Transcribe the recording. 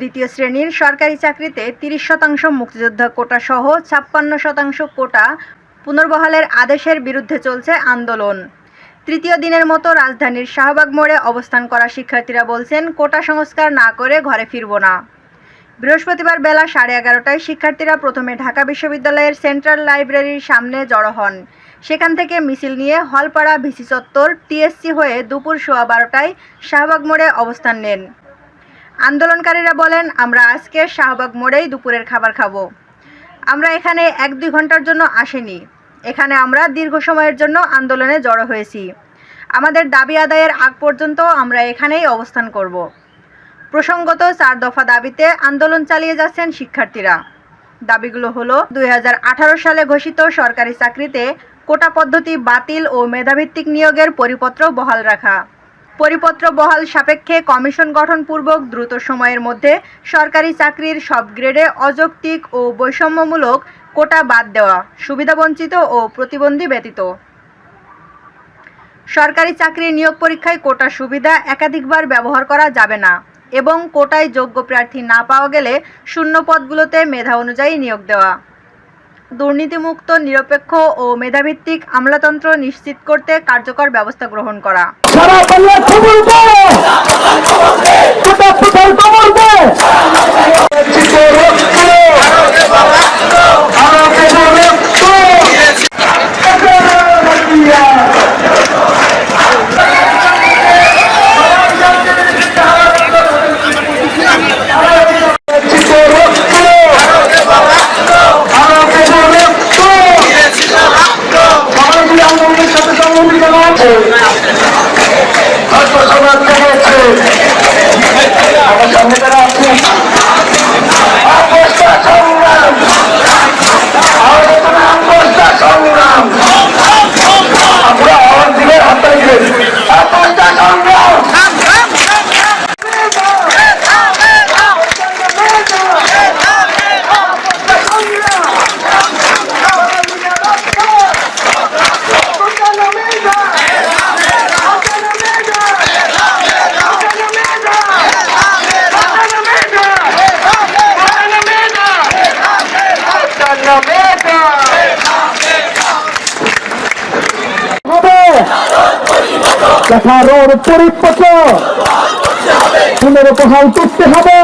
দ্বিতীয় শ্রেণির সরকারি চাকরিতে তিরিশ শতাংশ মুক্তিযোদ্ধা কোটা সহ ছাপ্পান্ন শতাংশ কোটা পুনর্বহালের আদেশের বিরুদ্ধে চলছে আন্দোলন। তৃতীয় দিনের মতো রাজধানীর শাহবাগ মোড়ে অবস্থান করা শিক্ষার্থীরা বলছেন, কোটা সংস্কার না করে ঘরে ফিরব না। বৃহস্পতিবার বেলা সাড়ে এগারোটায় শিক্ষার্থীরা প্রথমে ঢাকা বিশ্ববিদ্যালয়ের সেন্ট্রাল লাইব্রেরির সামনে জড়ো হন। সেখান থেকে মিছিল নিয়ে হলপাড়া ভিসি চত্বর টিএসসি হয়ে দুপুর সোয়া বারোটায় শাহবাগ মোড়ে অবস্থান নেন। আন্দোলনকারীরা বলেন, আমরা আজকে শাহবাগ মোড়েই দুপুরের খাবার খাব। আমরা এখানে এক দুই ঘণ্টার জন্য আসেনি। এখানে আমরা দীর্ঘ সময়ের জন্য আন্দোলনে জড়ো হয়েছি। আমাদের দাবি আদায়ের আগ পর্যন্ত আমরা এখানেই অবস্থান করব। প্রসঙ্গত চার দফা দাবিতে আন্দোলন চালিয়ে যাচ্ছেন শিক্ষার্থীরা। দাবিগুলো হলো, দুই হাজার আঠারো সালে ঘোষিত সরকারি চাকরিতে কোটা পদ্ধতি বাতিল ও মেধাভিত্তিক নিয়োগের পরিপত্র বহাল রাখা পরিপত্র বহাল সাপেক্ষে কমিশন গঠনপূর্বক দ্রুত সময়ের মধ্যে সরকারি চাকরির সব গ্রেডে অযৌক্তিক ও বৈষম্যমূলক কোটা বাদ দেওয়া, সুবিধাবঞ্চিত ও প্রতিবন্ধী ব্যতীত। সরকারি চাকরির নিয়োগ পরীক্ষায় কোটা সুবিধা একাধিকবার ব্যবহার করা যাবে না এবং কোটায় যোগ্য প্রার্থী না পাওয়া গেলে শূন্য পদগুলোতে মেধা অনুযায়ী নিয়োগ দেওয়া। দুর্নীতিমুক্ত নিরপেক্ষ ও মেধাভিত্তিক আমলাতন্ত্র নিশ্চিত করতে কার্যকর ব্যবস্থা গ্রহণ করা। কাঠারোর পরিপক্ক। পুনরুপহাল করতে হবে।